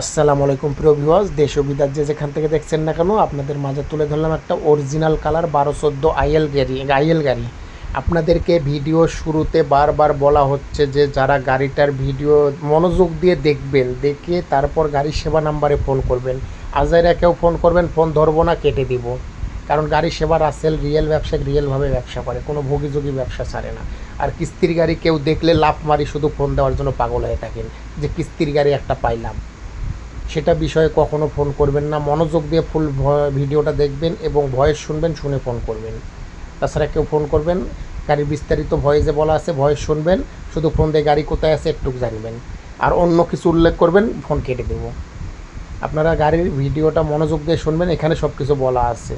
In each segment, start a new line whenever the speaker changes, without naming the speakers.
আসসালামু আলাইকুম, প্রিয় ভিউয়ার্স দেশ বিদার যে যেখান থেকে দেখছেন না কেন, আপনাদের মাঝে তুলে ধরলাম একটা অরিজিনাল কালার বারো চোদ্দ আইএল গাড়ি আইএল গাড়ি। আপনাদেরকে ভিডিও শুরুতে বারবার বলা হচ্ছে যে যারা গাড়িটার ভিডিও মনোযোগ দিয়ে দেখবেন, দেখে তারপর গাড়ির সেবা নাম্বারে ফোন করবেন। আজাইরা কেউ ফোন করবেন ফোন ধরবো না, কেটে দিব। কারণ গাড়ি সেবা রাসেল রিয়েল ব্যবসায়িক রিয়েলভাবে ব্যবসা করে। কোনো ভোগীযোগী ব্যবসা ছাড়ে না। আর কিস্তির গাড়ি কেউ দেখলে লাফ মারি শুধু ফোন দেওয়ার জন্য পাগল হয়ে থাকেন। যে কিস্তির গাড়ি একটা পাইলাম। সেটা বিষয়ে কখনো ফোন করবেন না। মনোযোগ দিয়ে ফুল ভিডিওটা দেখবেন এবং ভয়েস শুনবেন, শুনে ফোন করবেন। তাছাড়া কেউ ফোন করবেন, গাড়ির বিস্তারিত ভয়েসে বলা আছে, ভয়েস শুনবেন, শুধু ফোন দিয়ে গাড়ি কোথায় আছে একটু জানবেন। আর অন্য কিছু উল্লেখ করবেন, ফোন কেটে দেবো। আপনারা গাড়ির ভিডিওটা মনোযোগ দিয়ে শুনবেন, এখানে সব কিছু বলা আছে।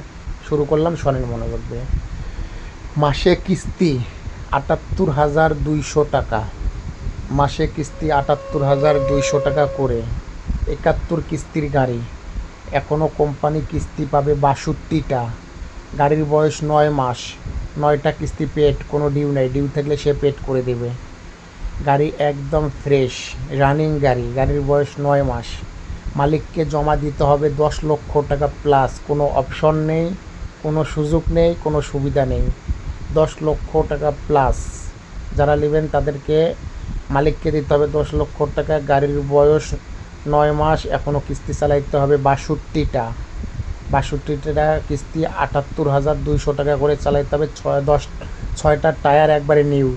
শুরু করলাম শোনেন মনোযোগ দিয়ে। মাসে কিস্তি আটাত্তর হাজার দুইশো টাকা। মাসে কিস্তি আটাত্তর হাজার দুইশো টাকা করে। একাত্তর কিস্তির গাড়ি। এখনও কোম্পানি কিস্তি পাবে বাষট্টিটা। গাড়ির বয়স নয় মাস। নয়টা কিস্তি পেড, কোনো ডিউ নাই। ডিউ থাকলে সে পেড করে দেবে। গাড়ি একদম ফ্রেশ, রানিং গাড়ি। গাড়ির বয়স নয় মাস। মালিককে জমা দিতে হবে দশ লক্ষ টাকা প্লাস। কোনো অপশন নেই, কোনো সুযোগ নেই, কোনো সুবিধা নেই। দশ লক্ষ টাকা প্লাস। যারা নেবেন তাদেরকে মালিককে দিতে হবে দশ লক্ষ টাকা। গাড়ির বয়স নয় মাস এখনও কিস্তি চালাইতে হবে বাষট্টিটা। বাষট্টিটা কিস্তি আটাত্তর হাজার দুইশো টাকা করে চালাইতে হবে, ছয় দশ, ছয়টা টায়ার একবারে নিউ।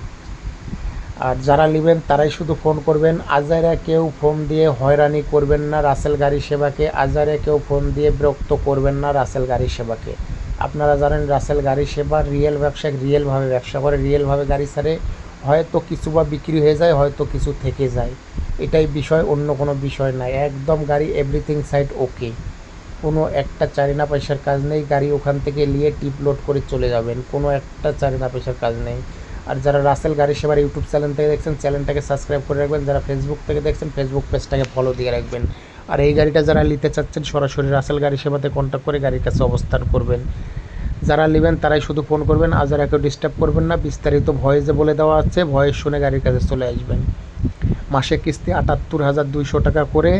আর যারা নেবেন তারাই শুধু ফোন করবেন। আজারে কেউ ফোন দিয়ে হয়রানি করবেন না রাসেল গাড়ি সেবাকে। আজারে কেউ ফোন দিয়ে বিরক্ত করবেন না রাসেল গাড়ি সেবাকে। আপনারা জানেন রাসেল গাড়ি সেবা রিয়েল ব্যবসায়িক, রিয়েলভাবে ব্যবসা করে, রিয়েলভাবে গাড়ি ছাড়ে। হয়তো কিছু বা বিক্রি হয়ে যায়, হয়তো কিছু থেকে যায়। এটাই বিষয়, অন্য কোনো বিষয় নাই। একদম গাড়ি এভরিথিং সাইড ওকে কোনো একটা চারিনা পয়সার কাজ নেই, গাড়ি ওখান থেকে নিয়ে টিপ লোড করে চলে যাবেন। কোনো একটা চারিনা পয়সার কাজ নেই। আর যারা রাসেল গাড়ি সেবার ইউটিউব চ্যানেল থেকে দেখছেন চ্যানেলটাকে সাবস্ক্রাইব করে রাখবেন। যারা ফেসবুক থেকে দেখছেন ফেসবুক পেজটাকে ফলো দিয়ে রাখবেন। আর এই গাড়িটা যারা নিতে চাচ্ছেন, সরাসরি রাসেল গাড়ি সেবাতে কন্ট্যাক্ট করে গাড়ির কাছে অবস্থান করবেন। যারা নেবেন, তারাই শুধু ফোন করবেন। আর যারা কেউ ডিস্টার্ব করবেন না, বিস্তারিত ভয়েসে বলে দেওয়া আছে। ভয়েস শুনে গাড়ির কাছে চলে আসবেন। মাসে কিস্তি আটাত্তর হাজার দুইশো টাকা করে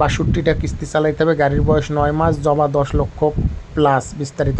বাষট্টিটা কিস্তি চালাইতে হবে। গাড়ির বয়স নয় মাস, জমা দশ লক্ষ প্লাস বিস্তারিত